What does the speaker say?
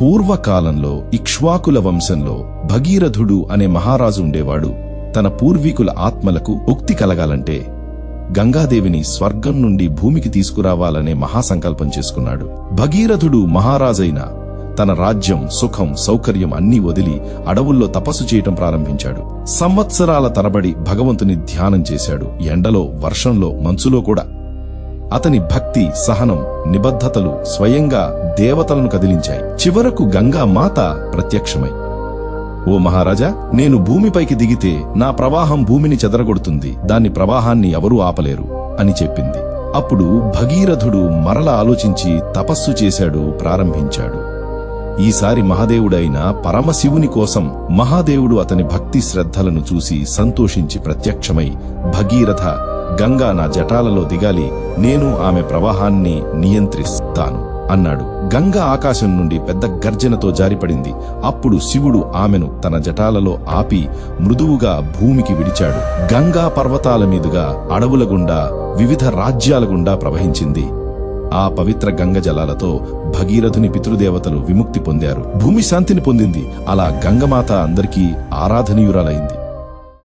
పూర్వకాలంలో ఇక్ష్వాకుల వంశంలో భగీరథుడు అనే మహారాజు ఉండేవాడు. తన పూర్వీకుల ఆత్మలకు ఉక్తి కలగాలంటే గంగాదేవిని స్వర్గం నుండి భూమికి తీసుకురావాలనే మహాసంకల్పం చేసుకున్నాడు. భగీరథుడు మహారాజైన తన రాజ్యం సుఖం సౌకర్యం అన్నీ వదిలి అడవుల్లో తపస్సు చేయటం ప్రారంభించాడు. సంవత్సరాల తరబడి భగవంతుని ధ్యానం చేశాడు. ఎండలో వర్షంలో మంచులో కూడా అతని భక్తి సహనం నిబద్ధతలు స్వయంగా దేవతలను కదిలించాయి. చివరకు గంగా మాత ప్రత్యక్షమై ఓ మహారాజా నేను భూమిపైకి దిగితే నా ప్రవాహం భూమిని చెదరగొడుతుంది. దాని ప్రవాహాన్ని ఎవరూ ఆపలేరు అని చెప్పింది. అప్పుడు భగీరథుడు మరల ఆలోచించి తపస్సు చేశాడు ప్రారంభించాడు. ఈసారి మహాదేవుడైన పరమశివుని కోసం మహాదేవుడు అతని భక్తి శ్రద్ధలను చూసి సంతోషించి ప్రత్యక్షమై భగీరథ గంగా నా జటాలలో దిగాలి నేను ఆమె ప్రవాహాన్ని నియంత్రిస్తాను అన్నాడు. గంగా ఆకాశం నుండి పెద్ద గర్జనతో జారిపడింది. అప్పుడు శివుడు ఆమెను తన జటాలలో ఆపి మృదువుగా భూమికి విడిచాడు. గంగా పర్వతాల మీదుగా అడవుల గుండా వివిధ రాజ్యాల గుండా ప్రవహించింది. ఆ పవిత్ర గంగ జలాలతో భగీరథుని పితృదేవతలు విముక్తి పొందారు. భూమి శాంతిని పొందింది. అలా గంగమాత అందరికీ ఆరాధనీయురాలైంది.